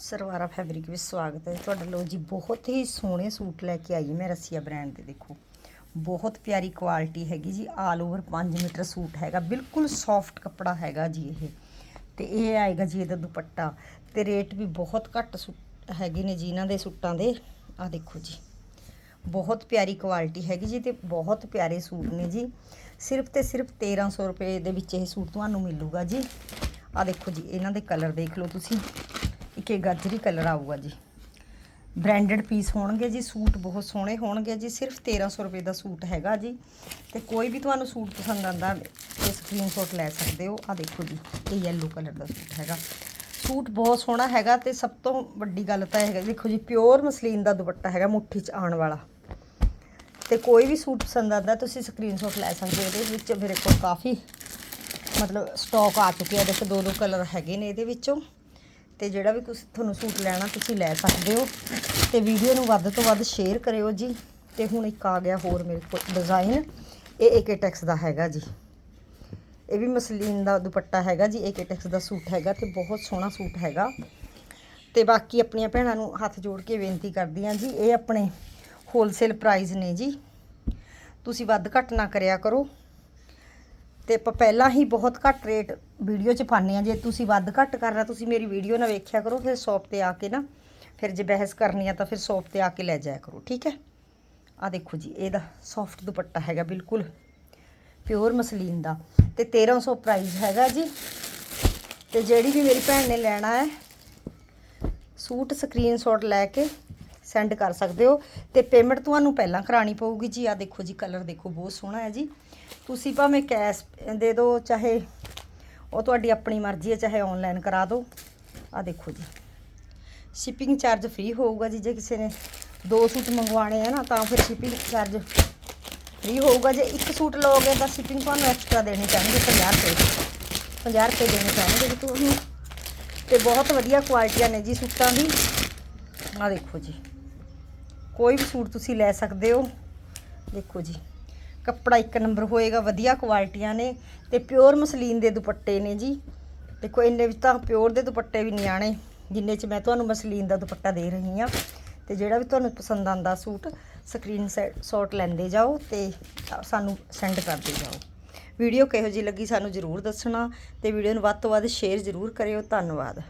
ਸਰਵਾਰਾ fabric ਵਿੱਚ ਸਵਾਗਤ ਹੈ। ਤੁਹਾਡਾ ਲੋ ਜੀ, ਬਹੁਤ ਹੀ ਸੋਹਣੇ ਸੂਟ ਲੈ ਕੇ ਆਈ ਮੈਂ ਰਸੀਆ ਬ੍ਰਾਂਡ ਦੇ, ਦੇਖੋ। ਬਹੁਤ ਪਿਆਰੀ ਕੁਆਲਿਟੀ ਹੈਗੀ ਜੀ, ਆਲ ਓਵਰ 5 ਮੀਟਰ ਸੂਟ ਹੈਗਾ। ਬਿਲਕੁਲ ਸੌਫਟ ਕੱਪੜਾ ਹੈਗਾ ਜੀ ਇਹ। ਤੇ ਇਹ ਆਏਗਾ ਜੀ ਇਹਦਾ ਦੁਪੱਟਾ। ਤੇ ਰੇਟ ਵੀ ਬਹੁਤ ਘੱਟ ਸੂਟ ਹੈਗੇ ਨੇ ਜੀ ਇਹਨਾਂ ਦੇ ਸੂਟਾਂ ਦੇ। ਆ ਦੇਖੋ ਜੀ। ਬਹੁਤ ਪਿਆਰੀ ਕੁਆਲਿਟੀ ਹੈਗੀ ਜੀ ਤੇ ਬਹੁਤ ਪਿਆਰੇ ਸੂਟ ਨੇ ਜੀ। ਸਿਰਫ ਤੇ ਸਿਰਫ 1300 ਰੁਪਏ ਦੇ ਵਿੱਚ ਇਹ ਸੂਟ ਤੁਹਾਨੂੰ ਮਿਲੂਗਾ ਜੀ। ਆ ਦੇਖੋ ਜੀ, ਇਹਨਾਂ ਦੇ ਕਲਰ ਦੇਖ ਲਓ ਤੁਸੀਂ। ਇੱਕ ਇਹ ਗਾਜਰੀ ਕਲਰ ਆਊਗਾ ਜੀ। ਬ੍ਰਾਂਡਡ ਪੀਸ ਹੋਣਗੇ ਜੀ, ਸੂਟ ਬਹੁਤ ਸੋਹਣੇ ਹੋਣਗੇ ਜੀ। ਸਿਰਫ 1300 ਰੁਪਏ ਦਾ ਸੂਟ ਹੈਗਾ ਜੀ। ਤੇ ਕੋਈ ਵੀ ਤੁਹਾਨੂੰ ਸੂਟ ਪਸੰਦ ਆਂਦਾ ਤੇ ਸਕਰੀਨਸ਼ਾਟ ਲੈ ਸਕਦੇ ਹੋ। ਆ ਦੇਖੋ ਜੀ, ਇਹ ਯੈਲੋ ਕਲਰ ਦਾ ਸੂਟ ਹੈਗਾ। ਸੂਟ ਬਹੁਤ ਸੋਹਣਾ ਹੈਗਾ ਤੇ ਸਭ ਤੋਂ ਵੱਡੀ ਗੱਲ ਤਾਂ ਇਹ ਹੈਗਾ, ਦੇਖੋ ਜੀ ਪਿਓਰ ਮਸਲੀਨ ਦਾ ਦੁਪੱਟਾ ਹੈਗਾ ਮੁੱਠੀ 'ਚ ਆਉਣ ਵਾਲਾ। ਤੇ ਕੋਈ ਵੀ ਸੂਟ ਪਸੰਦ ਆਂਦਾ ਤੁਸੀਂ ਸਕਰੀਨਸ਼ਾਟ ਲੈ ਸਕਦੇ ਹੋ। ਇਹਦੇ ਵਿੱਚ ਮੇਰੇ ਕੋਲ ਕਾਫੀ ਮਤਲਬ ਸਟਾਕ ਆ ਚੁੱਕਿਆ ਦੇਖੋ ਦੋ ਦੋ ਕਲਰ ਹੈਗੇ ਨੇ ਇਹਦੇ ਵਿੱਚੋਂ। ਤੇ ਜਿਹੜਾ ਵੀ ਤੁਸੀਂ ਤੁਹਾਨੂੰ ਸੂਟ ਲੈਣਾ ਤੁਸੀਂ ਲੈ ਸਕਦੇ ਹੋ। ਤੇ ਵੀਡੀਓ ਨੂੰ ਵੱਧ ਤੋਂ ਵੱਧ ਸ਼ੇਅਰ ਕਰਿਓ ਜੀ। ਤੇ ਹੁਣ ਇੱਕ ਆ ਗਿਆ ਹੋਰ ਮੇਰੇ ਕੋਲ ਡਿਜ਼ਾਈਨ ਇਹ ਏਕੇ ਟੈਕਸ ਦਾ ਹੈਗਾ ਜੀ। ਇਹ ਵੀ ਮਸਲੀਨ ਦਾ ਦੁਪੱਟਾ ਹੈਗਾ ਜੀ। ਏਕੇ ਟੈਕਸ ਦਾ ਸੂਟ ਹੈਗਾ ਤੇ ਬਹੁਤ ਸੋਹਣਾ ਸੂਟ ਹੈਗਾ। ਤੇ ਬਾਕੀ ਆਪਣੀਆਂ ਭੈਣਾਂ ਨੂੰ ਹੱਥ ਜੋੜ ਕੇ ਬੇਨਤੀ ਕਰਦੀ ਹਾਂ ਜੀ, ਇਹ ਆਪਣੇ ਹੋਲਸੇਲ ਪ੍ਰਾਈਸ ਨੇ ਜੀ। ਤੁਸੀਂ ਵੱਧ ਘੱਟ ਨਾ ਕਰਿਆ ਕਰੋ। ਤੇ ਆਪਾਂ ਪਹਿਲਾਂ ਹੀ ਬਹੁਤ ਘੱਟ ਰੇਟ ਵੀਡੀਓ 'ਚ ਪਾਉਂਦੇ ਆ ਜੇ ਤੁਸੀਂ ਵੱਧ ਘੱਟ ਕਰਨਾ ਤੁਸੀਂ ਮੇਰੀ ਵੀਡੀਓ ਨਾ ਵੇਖਿਆ ਕਰੋ, ਫਿਰ ਸ਼ੌਪ ਤੇ ਆ ਕੇ ਨਾ, ਫਿਰ ਜੇ ਬਹਿਸ ਕਰਨੀ ਆ ਤਾਂ ਫਿਰ ਸ਼ੌਪ ਤੇ ਆ ਕੇ ਲੈ ਜਾਇਆ ਕਰੋ, ਠੀਕ ਹੈ? ਆ ਦੇਖੋ ਜੀ, ਇਹਦਾ ਸੌਫਟ ਦੁਪੱਟਾ ਹੈਗਾ ਬਿਲਕੁਲ ਪਿਓਰ ਮਸਲੀਨ ਦਾ। ਤੇ 1300 ਪ੍ਰਾਈਸ ਹੈਗਾ ਜੀ। ਤੇ ਜਿਹੜੀ ਵੀ ਮੇਰੀ ਭੈਣ ਨੇ ਲੈਣਾ ਹੈ, ਸੂਟ ਸਕਰੀਨਸ਼ਾਟ ਲੈ ਕੇ ਸੈਂਡ ਕਰ ਸਕਦੇ ਹੋ ਤੇ ਪੇਮੈਂਟ ਤੁਹਾਨੂੰ ਪਹਿਲਾਂ ਕਰਾਣੀ ਪਊਗੀ ਜੀ। ਆ ਦੇਖੋ ਜੀ ਕਲਰ ਦੇਖੋ, ਬਹੁਤ ਸੋਹਣਾ ਹੈ ਜੀ। ਤੁਸੀਂ ਭਾਵੇਂ ਕੈਸ਼ ਦੇ ਦਿਓ, ਚਾਹੇ ਉਹ ਤੁਹਾਡੀ ਆਪਣੀ ਮਰਜ਼ੀ ਹੈ, ਚਾਹੇ ਆਨਲਾਈਨ ਕਰਾ ਦਿਓ। ਆ ਦੇਖੋ ਜੀ। ਸ਼ਿਪਿੰਗ ਚਾਰਜ ਫ੍ਰੀ ਹੋਊਗਾ ਜੀ, ਜੇ ਕਿਸੇ ਨੇ ਦੋ ਸੂਟ ਮੰਗਵਾਣੇ ਆ ਨਾ, ਤਾਂ ਫਿਰ ਸ਼ਿਪਿੰਗ ਚਾਰਜ ਫ੍ਰੀ ਹੋਊਗਾ। ਜੇ ਇੱਕ ਸੂਟ ਲਓਗੇ, ਤਾਂ ਸ਼ਿਪਿੰਗ ਤੁਹਾਨੂੰ ਐਕਸਟਰਾ ਦੇਣੀ ਚਾਹੀਦੀ 50 ਰੁਪਏ 50 ਰੁਪਏ ਦੇਣੇ ਚਾਹੀਦੇ ਜੀ ਤੁਹਾਨੂੰ। ਤੇ ਬਹੁਤ ਵਧੀਆ ਕੁਆਲਿਟੀਆਂ ਨੇ ਜੀ ਸੂਟਾਂ ਦੀ। ਆ ਦੇਖੋ ਜੀ। ਕੋਈ ਵੀ ਸੂਟ ਤੁਸੀਂ ਲੈ ਸਕਦੇ ਹੋ। ਦੇਖੋ ਜੀ, ਕੱਪੜਾ ਇੱਕ ਨੰਬਰ ਹੋਏਗਾ, ਵਧੀਆ ਕੁਆਲਿਟੀਆਂ ਨੇ ਤੇ ਪਿਓਰ ਮਸਲੀਨ ਦੇ ਦੁਪੱਟੇ ਨੇ ਜੀ। ਦੇਖੋ, ਇੰਨੇ ਵਿੱਚ ਤਾਂ ਪਿਓਰ ਦੇ ਦੁਪੱਟੇ ਵੀ ਨਹੀਂ ਆਣੇ ਜਿੰਨੇ ਚ ਮੈਂ ਤੁਹਾਨੂੰ ਮਸਲੀਨ ਦਾ ਦੁਪੱਟਾ ਦੇ ਰਹੀ ਹਾਂ। ਤੇ ਜਿਹੜਾ ਵੀ ਤੁਹਾਨੂੰ ਪਸੰਦ ਆਂਦਾ ਸੂਟ ਸਕਰੀਨ ਸ਼ਾਟ ਲੈਂਦੇ ਜਾਓ ਤੇ ਸਾਨੂੰ ਸੈਂਡ ਕਰਦੇ ਜਾਓ। ਵੀਡੀਓ ਕਿਹੋ ਜੀ ਲੱਗੀ ਸਾਨੂੰ ਜ਼ਰੂਰ ਦੱਸਣਾ ਤੇ ਵੀਡੀਓ ਨੂੰ ਵੱਧ ਤੋਂ ਵੱਧ ਸ਼ੇਅਰ ਜ਼ਰੂਰ ਕਰਿਓ। ਧੰਨਵਾਦ।